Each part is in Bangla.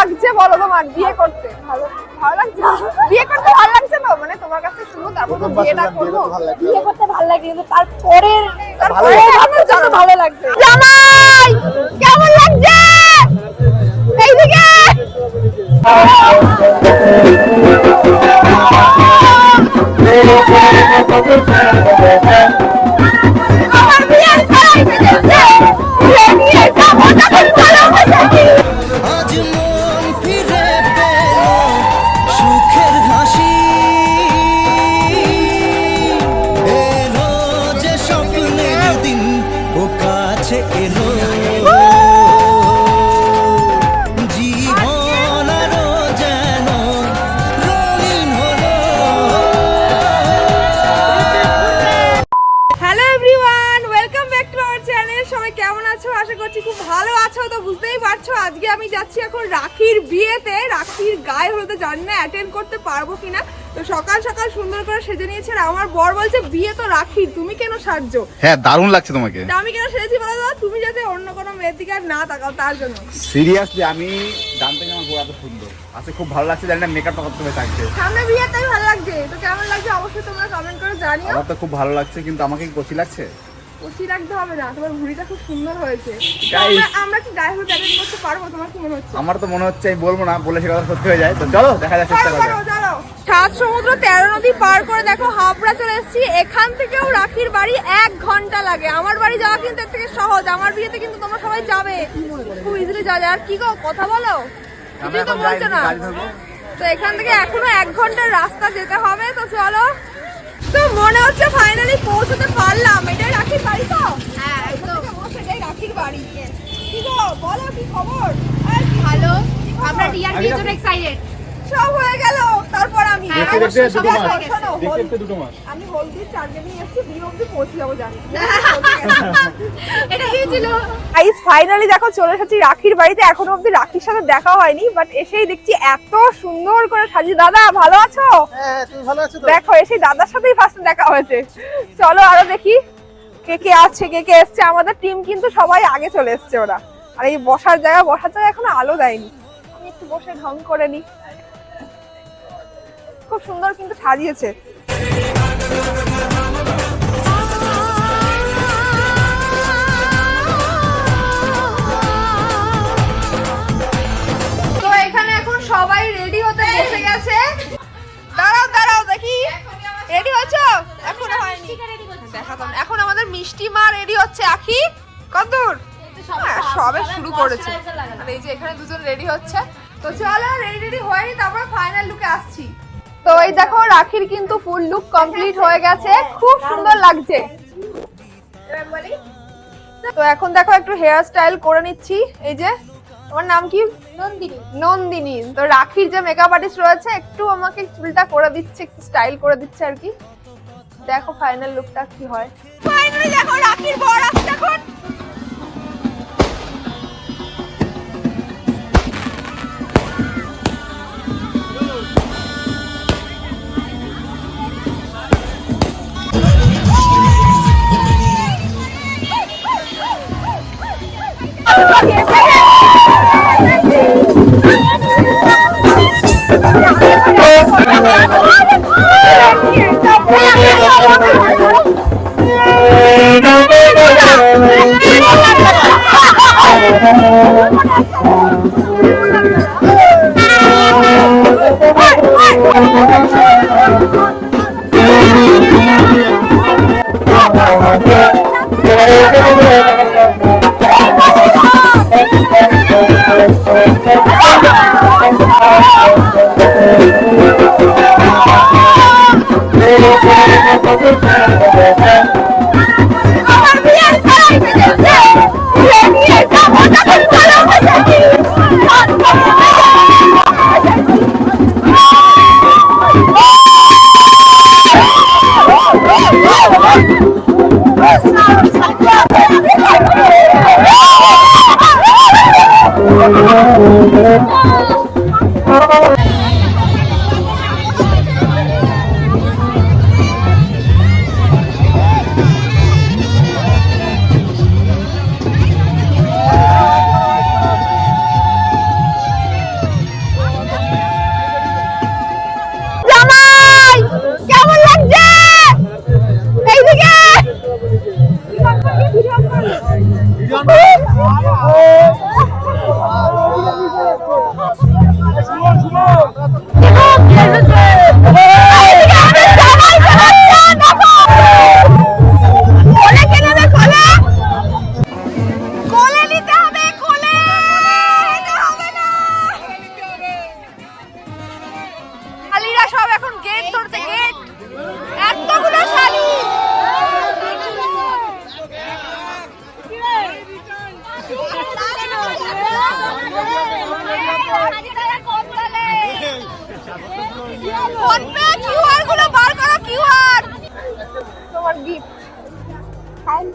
লাগছে বলো তোমার বিয়ে করতে। ভালো ভালো লাগছে? বিয়ে করতে ভালো লাগছে তো? মানে তোমার কাছে শুনো তারপর তো বিয়েটা করব। বিয়ে করতে ভালো লাগে কিন্তু তারপরের তারপরে ভাবতে জানো ভালো লাগছে জামাই! কেমন লাগছে? এইদিকে! আমার সারাই কিনা তো সকাল সকাল সুন্দর করে সেজে নিয়েছে আর আমার বর বলছে বিয়ে তো রাখির তুমি কেন সাজছো? হ্যাঁ দারুণ লাগছে তোমাকে। তা আমি কেন সেজেছি বলো তো? তুমি যাতে অন্য কোনো মেয়ের দিকে আর না তাকাও তার জন্য। সিরিয়াসলি আমি জানতে আমার বউ এত সুন্দর। আচ্ছা খুব ভালো লাগছে জানি না মেকআপটা কত সময় থাকছে। সামনে বিয়ে তাই ভালো লাগছে। তো কেমন লাগছে অবশ্যই তোমরা কমেন্ট করে জানিও। আমার তো খুব ভালো লাগছে কিন্তু আমাকে কি কচি লাগছে? কচি রাখতে হবে না তোমার ভুঁড়িটা খুব সুন্দর হয়েছে। আমরা- কি গায়ে হলুদ অ্যাটেন্ড করতে পারব তোমার কি মনে হচ্ছে? আমার তো মনে হচ্ছে আমি বলব না বলে সে কথা সত্যি হয়ে যায়। তো চলো দেখা যাক চেষ্টা করা যাক। সাত সমুদ্র তেরো নদী পার করে দেখো হাবড়া চলে এসেছি। এখান থেকেও রাখির বাড়ি এক ঘণ্টা লাগে। আমার বাড়ি যাওয়া কিন্তু এর থেকে সহজ। আমার বিয়েতে কিন্তু তোমরা সবাই যাবে। খুব ইজিলি যায়। আর কি গো কথা বলো? আমরা কিছুই তো বলছো না। তো এখান থেকে এখনও এক ঘণ্টার রাস্তা যেতে হবে। তো চলো। তো মনে হচ্ছে ফাইনালি পৌঁছতে পারলাম। এটাই রাখির বাড়ি তো? হ্যাঁ এটাই রাখির বাড়ি। কি গো বলো কি খবর? ভালো। আমরা বিয়ের জন্য এক্সাইটেড সব হয়ে গেল। তারপর আমি হ্যাঁ, দেখতে দেখতে দুটো মাস। শোনো, দেখতে দুটো মাস। আমি হলদির নিয়ে এসেছি বিয়ে অব্দি পৌঁছে যাব জানি। এটা কি ছিল গাইস ফাইনালি দেখো চলে এসেছি রাখির বাড়িতে। এখনও অব্দি রাখির সাথে দেখা হয়নি বাট এসেই দেখছি এত সুন্দর করে সাজিয়ে দাদা ভালো আছো? হ্যাঁ তুমি ভালো আছো তো? দেখো এসে দাদার সাথেই ফার্স্ট দেখা হয়েছে। চলো আরও দেখি কে কে আছে কে কে এসছে। আমাদের টিম কিন্তু সবাই আগে চলে এসছে ওরা। আর এই বসার জায়গা বসার জায়গা এখনও আলো দেয়নি। আমি একটু বসে ঢং করে নি খুব সুন্দর কিন্তু সাজিয়েছে। তো এখানে এখন সবাই রেডি হতে বসে গেছে। দাঁড়াও দাঁড়াও দেখি। রেডি হচ্ছো এখনও আমাদের মিষ্টি মা রেডি হচ্ছে। হ্যাঁ, সবে শুরু করেছে। এই যে এখানে দুজন রেডি হচ্ছে। তো চলো রেডি রেডি হয়নি তারপর ফাইনাল লুকে আসছি তো এই দেখো রাখির কিন্তু ফুল লুক কমপ্লিট হয়ে গেছে। খুব সুন্দর লাগছে। তো এখন দেখো একটু হেয়ার স্টাইল করে নিচ্ছি। এই যে তোমার নাম কি? নন্দিনী। নন্দিনী। তো রাখির যে মেকআপ আর্টিস্ট রয়েছে একটু আমাকে চুলটা করে দিচ্ছে একটু স্টাইল করে দিচ্ছে আর কি। দেখো ফাইনাল লুকটা কি হয়। ফাইনালি দেখো রাখির বর আসছে এখন। Oh, আমার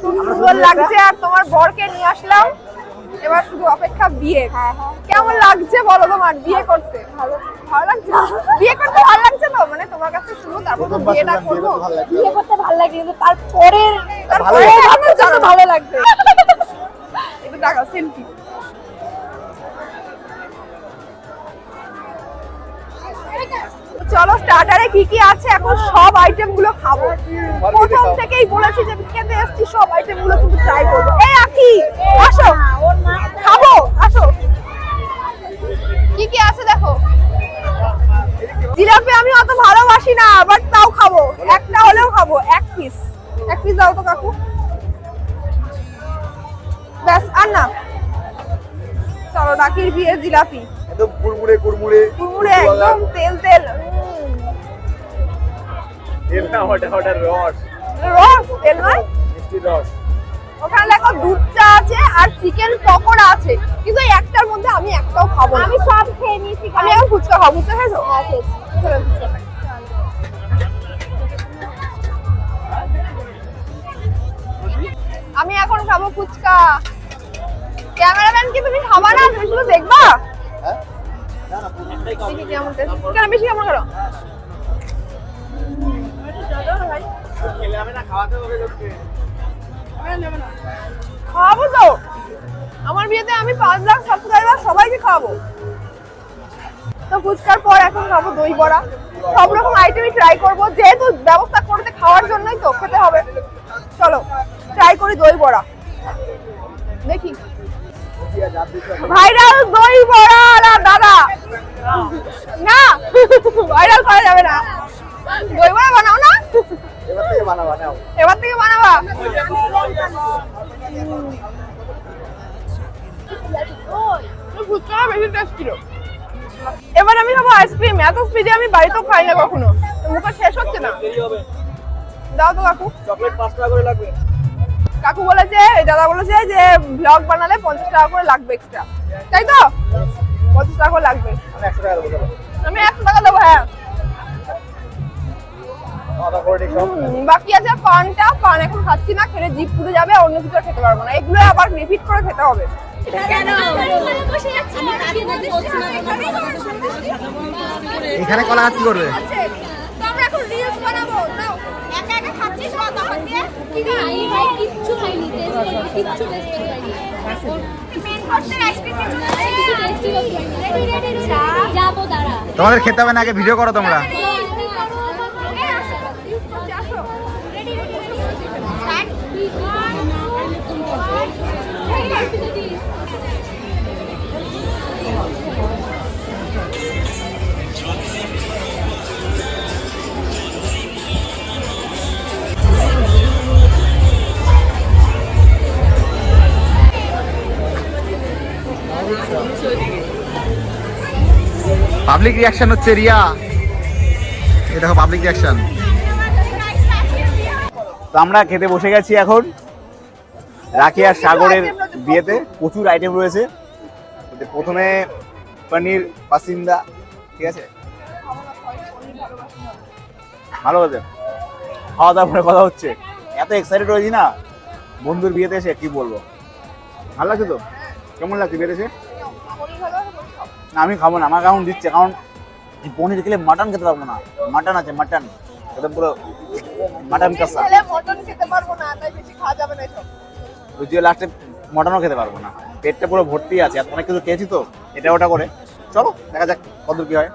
সুন্দর লাগছে আর তোমার বরকে নিয়ে আসলাম। এবার শুধু অপেক্ষা বিয়ে। কেমন লাগছে বলো তোমার বিয়ে করতে? ভালো ভালো লাগছে। বিয়ে করতে ভালো লাগছে তো? মানে তোমার কাছে শুরু তারপর তো বিয়েটা করব। বিয়ে করতে ভালো লাগে কিন্তু তারপরে তারপরে ভালো লাগছে একটু টাকা সেলফি চলো স্টার্টারে কি কি আছে? এখন সব আইটেমগুলো খাব। প্রথম থেকেই বলেছি যে খেতে এসেছি, সব আইটেমগুলো কিন্তু ট্রাই করব। এই আকি আসো। খাব, আসো। কি কি আছে দেখো? জিলাপি আমি অত ভালোবাসি না বাট তাও খাব। একটা হলেও খাব, এক পিস এক পিস দাও তো কাকু। ব্যাস, আর না। চলো ডাকির বিয়ের জিলাপি। একদম কুড়মুড়ে কুড়মুড়ে। কুমড়ে একদম তেল তেল। না রস। রস তেল নয় মিষ্টি রস। ওখানে দেখো দুধ চা আছে আর চিকেন পকোড়া আছে। কিন্তু একটার মধ্যে আমি একটাও খাব আমি সব খেয়ে নিয়েছি আমি এখন ফুচকা খাব বুঝতে পেরেছ? হ্যাঁ, খেয়েছি। ফুচকা আমি এখন খাব ফুচকা। ক্যামেরাম্যান কি তুমি খাবা না? তুমি শুধু দেখবা? দেখি খাওয়াবো তো। আমার বিয়েতে আমি পাঁচ লাখ সাবস্ক্রাইবার সবাইকে খাওয়াবো। তো ফুচকার পর এখন খাব দই বড়া। সব রকম আইটেমই ট্রাই করব। যেহেতু ব্যবস্থা করতে খাওয়ার জন্যই তো খেতে হবে। চলো ট্রাই করি দই বড়া। দেখি। ভাইরাল দই বড়া দাদা। না ভাইরাল করা যাবে না। দই বড়া বানাও না। এবার থেকে বানাবা নাও। এবার থেকে বানাবা। ফুচকা বেশি টেস্ট ছিল এবার আমি খাব আইসক্রিম এত স্পিডে আমি বাড়িতেও খাই না কখনো। মুখে শেষ হচ্ছে না। দাও তো কাকু। চকলেট পাঁচ টাকা করে লাগবে। কাকু বলেছে দাদা বলেছে যে ব্লগ বানালে পঞ্চাশ টাকা করে লাগবে এক্সট্রা তাই তো? পঞ্চাশ টাকা লাগবে। আমি একশো টাকা দেবো আমি একশো টাকা দেবো হ্যাঁ। বাকি আছে পানটা। পান এখন খাচ্ছি না খেলে জিপ পুড়ে যাবে অন্য কিছু খেতে পারব না। এগুলো আবার রিপিট করে খেতে হবে। এখানে কলা কি করবে? তো আমরা এখন রিলস বানাবো। না তোমাদের খেতে হবে না আগে ভিডিও করো তোমরা পাবলিক রিয়াকশন হচ্ছে রিয়া। এই দেখো পাবলিক রিয়াকশন তো আমরা খেতে বসে গেছি এখন। রাখি আর সাগরের বিয়েতে প্রচুর আইটেম রয়েছে। প্রথমে পনির, পাসিন্দা, ঠিক আছে? ভালো আছে খাওয়া দাওয়া পরে কথা হচ্ছে। এত এক্সাইটেড হয়েছি না। বন্ধুর বিয়েতে এসে কি বলব? ভালো লাগছে তো? কেমন লাগছে বিয়েতে এসে? আমি খাব না আমাকে এখন দিচ্ছে কারণ পনির খেলে মাটন খেতে পারব না। মাটন আছে মাটন একদম পুরো মাটন কষা। মটন খেতে পারব না তাই বেশি খাওয়া যাবে না এসব। যদিও লাস্টে মটনও খেতে পারব না। পেটটা পুরো ভর্তি আছে আর অনেক কিছু খেয়েছি তো এটা ওটা করে। চলো দেখা যাক কত কি হয়।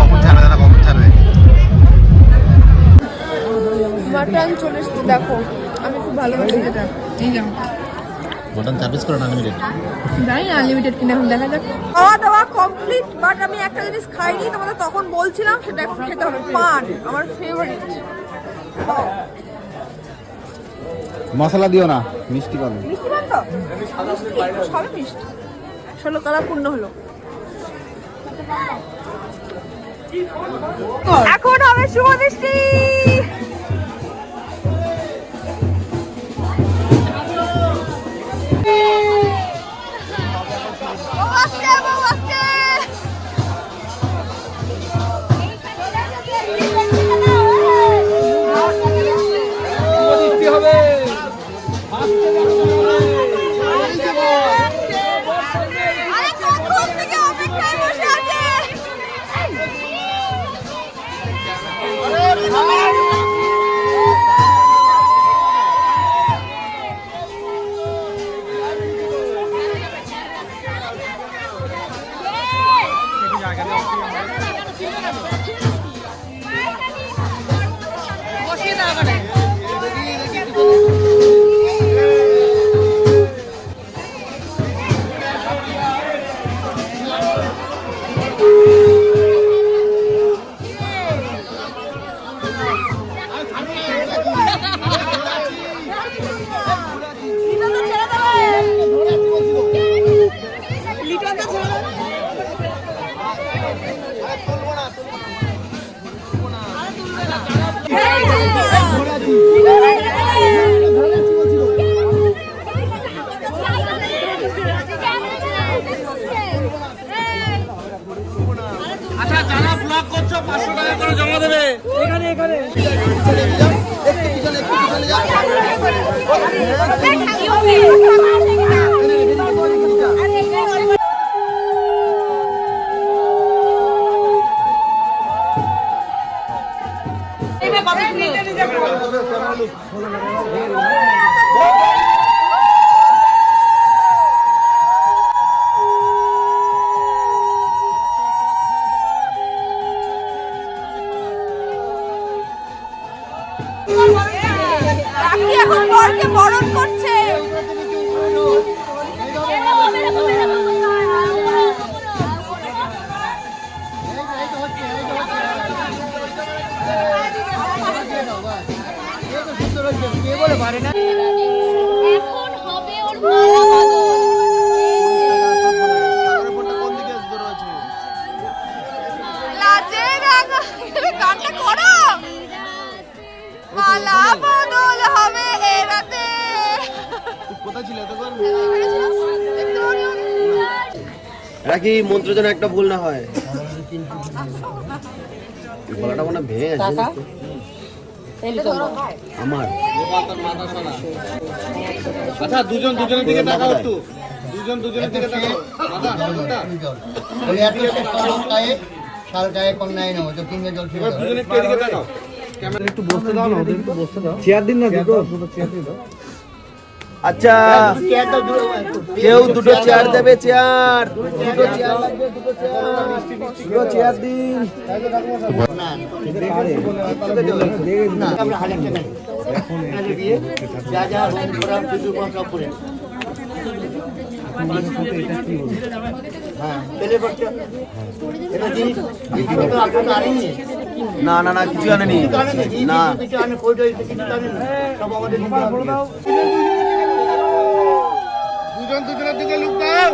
কখন ছাড়বে দাদা কখন ছাড়বে মাটন চলে এসছে দেখো। আমি খুব ভালোবাসি এটা। এই যাও সার্ভিস করো না লিমিটেড জানি না আনলিমিটেড কিনে এখন দেখা যাক। খাওয়া দাওয়া কমপ্লিট বাট আমি একটা জিনিস খাইনি তোমাদের তখন বলছিলাম সেটা এখন খেতে হবে। পান আমার ফেভারিট মশলা দিও না মিষ্টি পাবে। মিষ্টি পান তো? মিষ্টি, সবই মিষ্টি। ষোলো কালার পূর্ণ হলো। এখন হবে শুভ দৃষ্টি এখন বরকে বরণ করছে এখন হবে ওর মালা বদল লাজে রাঙা গানটা করো মালা বদল হবে এ রাতে দেখতে পারি আমি। রাখি মন্ত্র যেন একটা ভুল না হয় গলাটা মনে ভেঙে গেছে? আমার। আচ্ছা দুজন দুজনের দিকে তাকাও একটু। দুজন দুজনের দিকে তাকাও। ওই একটা শালকায়ে শালকায়ে কন্যায় নেব তো কিংবে জল ফিরে দুজনের একটু তাকাও। ক্যামেরা একটু বসতে দাও না ওদের একটু বসতে দাও। চেয়ার দিন না দুটো। দুটো চেয়ার দিন আচ্ছা দাও। একটু। কেউ দুটো চেয়ার দেবে চেয়ার দুটো চেয়ার দুটো চেয়ার দিন না, না। না কিছু আনেনি। না কিছু আনে, কই টই কিছু তো আনেননি। সব আমাদের দিতে হবে। দুজন দুজনের দিকে লুক দাও।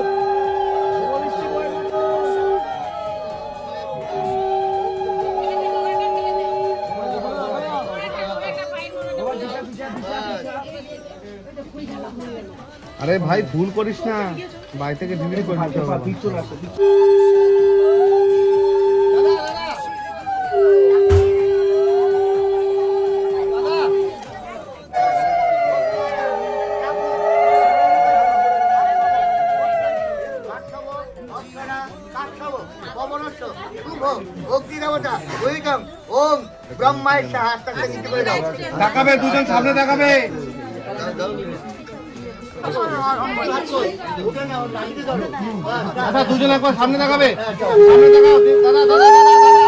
আরে ভাই ভুল করিস না। বাড়ি থেকে ডিলিট করে তাকাবে দুজন সামনে তাকাবে আচ্ছা দুজন একবার সামনে তাকাবে সামনে তাকাও দাদা দাদা দাদা দাদা।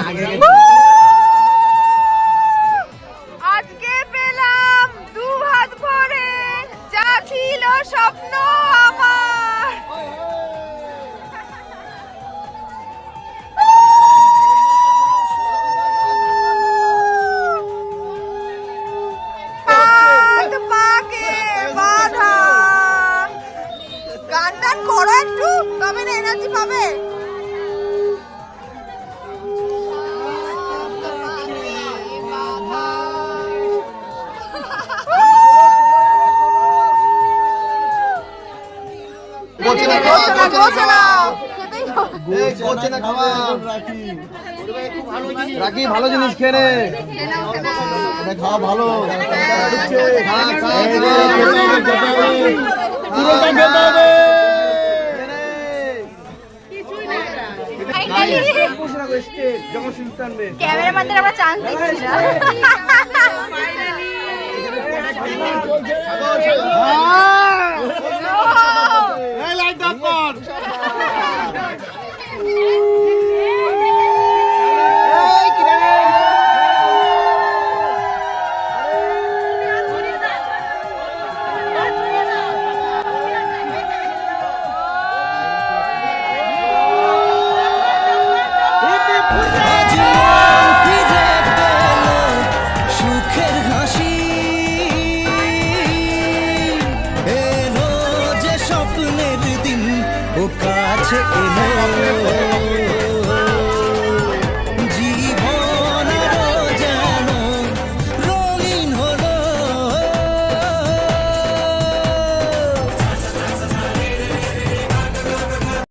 আজকে বলছে না খাওয়া রাখি ভালো জিনিস খেয়ে এটা খাওয়া ভালো। ক্যামেরাম্যানদের আমরা চান্স দিচ্ছি না! স্বপ্নের দিন ও কাছে এলো